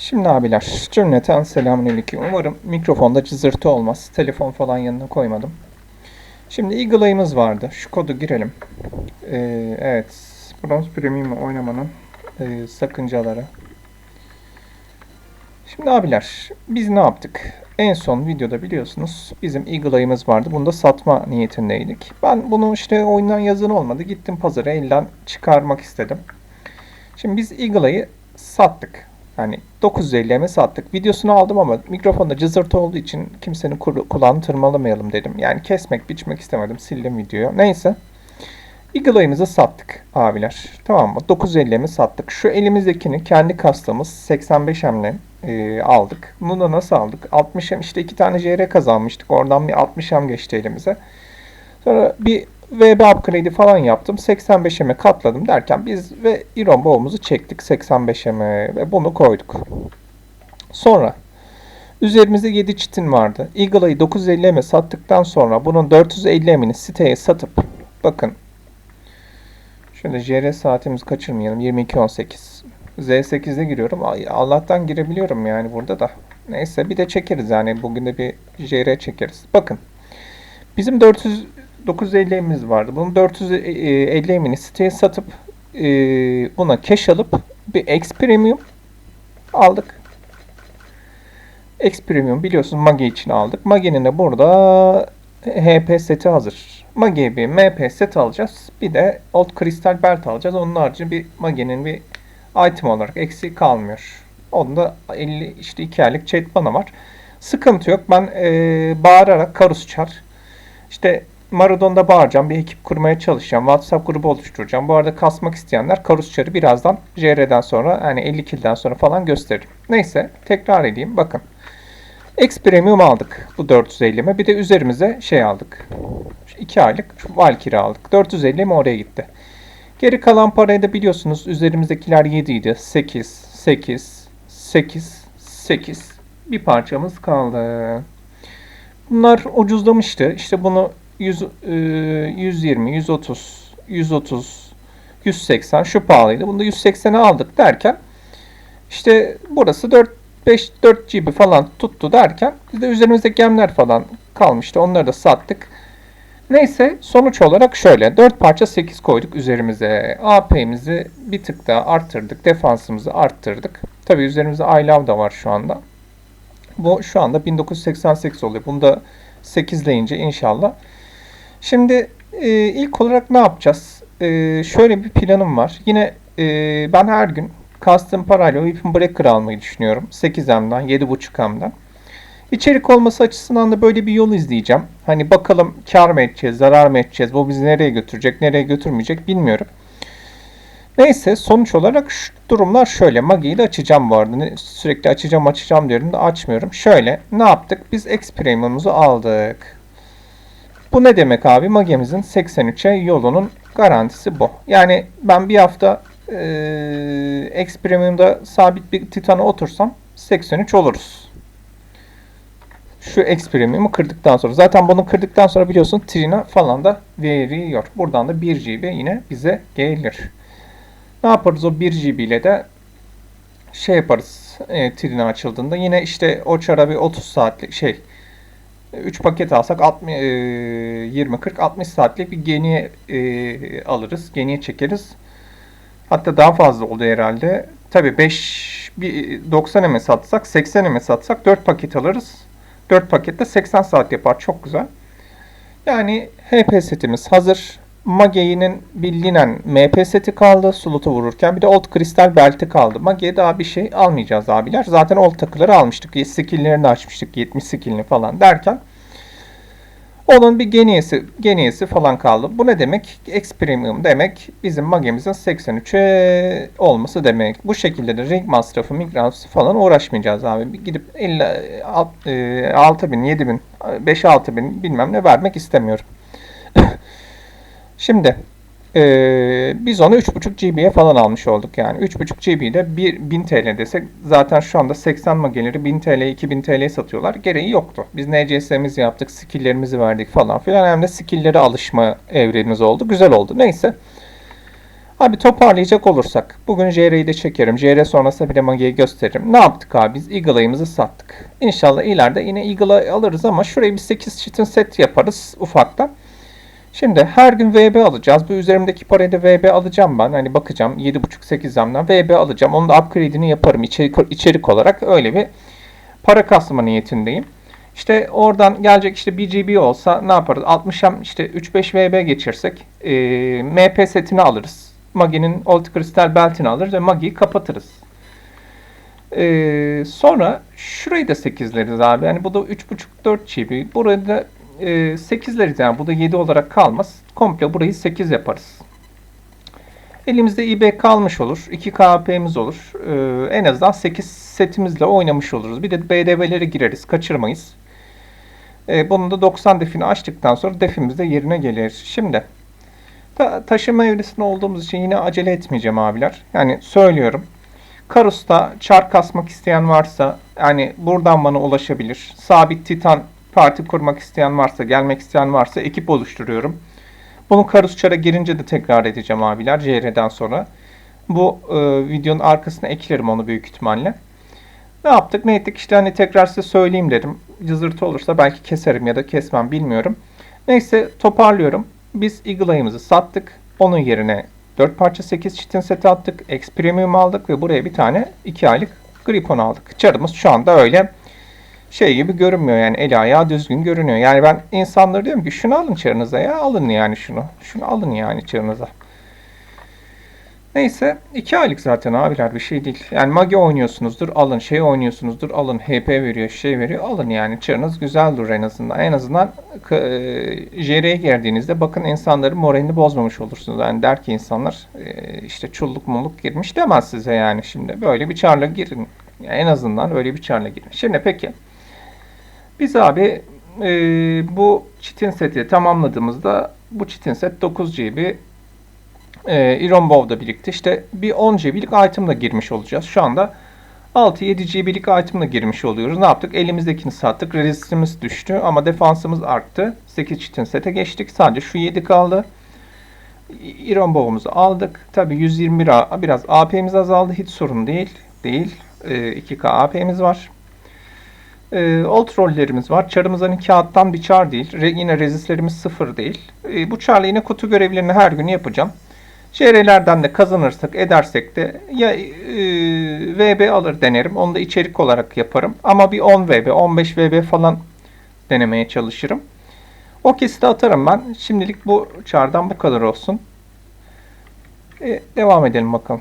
Şimdi abiler, cümleten selamünaleyküm. Umarım mikrofonda cızırtı olmaz. Telefon falan yanına koymadım. Şimdi Eagle Eye'miz vardı. Şu kodu girelim. Ee, evet, Bronze Premium oynamanın e, sakıncaları. Şimdi abiler, biz ne yaptık? En son videoda biliyorsunuz bizim Eagle Eye'miz vardı. Bunu da satma niyetindeydik. Ben bunu işte oyundan yazın olmadı. Gittim pazara elden çıkarmak istedim. Şimdi biz Eagle Eye'ı sattık. Yani 950'ye sattık. Videosunu aldım ama mikrofonda cızırtı olduğu için kimsenin kulağını tırmalamayalım dedim. Yani kesmek, biçmek istemedim. Sildim videoyu. Neyse. Eagle Eye'mizi sattık abiler. Tamam mı? 950'ye sattık. Şu elimizdekini kendi kastığımız 85M'le e, aldık. Bunu da nasıl aldık? 60M işte iki tane JR kazanmıştık. Oradan bir 60M geçti elimize. Sonra bir VB upgrade'i falan yaptım. 85'eme katladım derken biz ve Iron Bow'umuzu çektik 85'eme ve bunu koyduk. Sonra üzerimizde 7 çitin vardı. Eagle'ı 950'me sattıktan sonra bunun 450'mini siteye satıp bakın şöyle JR saatimizi kaçırmayalım 22.18 Z8'de giriyorum. Allah'tan girebiliyorum yani burada da. Neyse bir de çekeriz yani bugün de bir JR çekeriz. Bakın bizim 400 950'miz vardı. Bunun 450'mini siteye satıp e, buna cash alıp bir X Premium aldık. X Premium biliyorsunuz Mage için aldık. Mage'nin de burada HP seti hazır. Mage'ye bir MP set alacağız. Bir de Old Crystal Belt alacağız. Onun harici bir Mage'nin bir item olarak eksiği kalmıyor. Onda 50 işte 2 aylık chat bana var. Sıkıntı yok. Ben e, bağırarak Karus çar. İşte Maradon'da bağıracağım. Bir ekip kurmaya çalışacağım. WhatsApp grubu oluşturacağım. Bu arada kasmak isteyenler Karus Çar'ı birazdan JR'den sonra yani 50 kill'den sonra falan gösteririm. Neyse tekrar edeyim. Bakın. X Premium aldık bu 450'me. Bir de üzerimize şey aldık. 2 aylık Valkyrie aldık. 450 mi oraya gitti. Geri kalan parayı da biliyorsunuz üzerimizdekiler 7 idi. 8, 8, 8, 8. Bir parçamız kaldı. Bunlar ucuzlamıştı. İşte bunu 100, e, 120, 130, 130, 180 şu pahalıydı. Bunu da 180'e aldık derken işte burası 4 5 4 GB falan tuttu derken biz de üzerimizde gemler falan kalmıştı. Onları da sattık. Neyse sonuç olarak şöyle 4 parça 8 koyduk üzerimize. AP'mizi bir tık daha arttırdık. Defansımızı arttırdık. Tabi üzerimizde iLove da var şu anda. Bu şu anda 1988 oluyor. Bunu da 8'leyince inşallah. Şimdi e, ilk olarak ne yapacağız? E, şöyle bir planım var. Yine e, ben her gün custom parayla Weapon Breaker almayı düşünüyorum. 8M'den 7.5M'den. İçerik olması açısından da böyle bir yol izleyeceğim. Hani bakalım kar mı edeceğiz, zarar mı edeceğiz, bu bizi nereye götürecek, nereye götürmeyecek bilmiyorum. Neyse sonuç olarak şu durumlar şöyle. Magi'yi de açacağım bu arada. Sürekli açacağım açacağım diyorum da açmıyorum. Şöyle ne yaptık? Biz X Premium'umuzu aldık. Bu ne demek abi? Magi'mizin 83'e yolunun garantisi bu. Yani ben bir hafta eee X Premium'da sabit bir Titan'a otursam 83 oluruz. Şu X Premium'u kırdıktan sonra. Zaten bunu kırdıktan sonra biliyorsun Trina falan da veriyor. Buradan da 1 GB yine bize gelir. Ne yaparız o 1 GB ile de şey yaparız e, Trina açıldığında. Yine işte o çara bir 30 saatlik şey 3 paket alsak 60, e, 20 40 60 saatlik bir geniye e, alırız. Geniye çekeriz. Hatta daha fazla oldu herhalde. Tabii 5 bir 90 ms satsak 80 ms satsak 4 paket alırız. 4 pakette 80 saat yapar. Çok güzel. Yani HP setimiz hazır. Mage'nin bilinen MP seti kaldı slotu vururken. Bir de Old Crystal belti kaldı. Mage'ye daha bir şey almayacağız abiler. Zaten Old takıları almıştık. Skill'lerini açmıştık. 70 skill'ini falan derken. Onun bir geniyesi, geniyesi falan kaldı. Bu ne demek? X Premium demek bizim Mage'mizin 83'e olması demek. Bu şekilde de ring masrafı, migrans falan uğraşmayacağız abi. Bir Gidip 50, alt- e, 6 bin, 7 bin, 5-6 bin bilmem ne vermek istemiyorum. Şimdi eee, biz onu 3.5 GB'ye falan almış olduk yani. 3.5 GB'de 1000 TL desek zaten şu anda 80 mageleri 1000 TL 2000 TL'ye satıyorlar. Gereği yoktu. Biz NCS'mizi yaptık, skill'lerimizi verdik falan filan. Hem de skill'lere alışma evrenimiz oldu. Güzel oldu. Neyse. Abi toparlayacak olursak. Bugün JR'yi de çekerim. JR sonrasında bir de Magi'yi gösteririm. Ne yaptık abi? Biz Eagle Eye'ımızı sattık. İnşallah ileride yine Eagle Eye alırız ama şurayı bir 8 çitin set yaparız ufaktan. Şimdi her gün VB alacağız. Bu üzerimdeki parayı VB alacağım ben. Hani bakacağım 7.5-8'den VB alacağım. Onun da upgrade'ini yaparım içerik, içerik olarak. Öyle bir para kasma niyetindeyim. İşte oradan gelecek işte BGB olsa ne yaparız? 60'a işte 3-5 VB geçirsek e, MP setini alırız. Magi'nin Old Crystal Belt'ini alırız ve Magi'yi kapatırız. E, sonra şurayı da 8'leriz abi. Yani bu da 3.5-4 GB. Burayı da e, 8'leriz yani. Bu da 7 olarak kalmaz. Komple burayı 8 yaparız. Elimizde eBay kalmış olur. 2 KP'miz olur. Ee, en azından 8 setimizle oynamış oluruz. Bir de BDV'lere gireriz. Kaçırmayız. Ee, bunun da 90 defini açtıktan sonra defimiz de yerine gelir. Şimdi ta taşıma evresinde olduğumuz için yine acele etmeyeceğim abiler. Yani söylüyorum. Karus'ta çark kasmak isteyen varsa yani buradan bana ulaşabilir. Sabit Titan parti kurmak isteyen varsa, gelmek isteyen varsa ekip oluşturuyorum. Bunu Karus Çar'a girince de tekrar edeceğim abiler CR'den sonra. Bu e, videonun arkasına eklerim onu büyük ihtimalle. Ne yaptık ne ettik işte hani tekrar size söyleyeyim dedim. Cızırtı olursa belki keserim ya da kesmem bilmiyorum. Neyse toparlıyorum. Biz Eagle Eye'ımızı sattık. Onun yerine 4 parça 8 çitin seti attık. X Premium aldık ve buraya bir tane 2 aylık Gripon aldık. Çarımız şu anda öyle şey gibi görünmüyor yani el ayağı düzgün görünüyor. Yani ben insanlara diyorum ki şunu alın çarınıza ya alın yani şunu. Şunu alın yani çarınıza. Neyse 2 aylık zaten abiler bir şey değil. Yani magi oynuyorsunuzdur alın şey oynuyorsunuzdur alın HP veriyor şey veriyor alın yani çarınız güzel durur en azından. En azından e, JR'ye geldiğinizde bakın insanların moralini bozmamış olursunuz. Yani der ki insanlar e, işte çulluk mulluk girmiş demez size yani şimdi böyle bir çarla girin. Yani en azından öyle bir çarla girin. Şimdi peki biz abi e, bu çitin seti tamamladığımızda bu çitin set 9 GB e, Iron Bow'da birlikte işte bir 10 GB'lik item'la girmiş olacağız. Şu anda 6-7 GB'lik item'la girmiş oluyoruz. Ne yaptık? Elimizdekini sattık. Resistimiz düştü ama defansımız arttı. 8 çitin sete geçtik. Sadece şu 7 kaldı. Iron Bow'umuzu aldık. Tabi 121 A, biraz AP'miz azaldı. Hiç sorun değil. Değil. E, 2K AP'miz var. E, old rollerimiz var. Çarımız hani kağıttan bir çar değil. Re, yine rezistlerimiz sıfır değil. E, bu çarla yine kutu görevlerini her gün yapacağım. JR'lerden de kazanırsak edersek de ya e, VB alır denerim. Onu da içerik olarak yaparım. Ama bir 10 VB, 15 VB falan denemeye çalışırım. O kesiti atarım ben. Şimdilik bu çardan bu kadar olsun. E, devam edelim bakalım.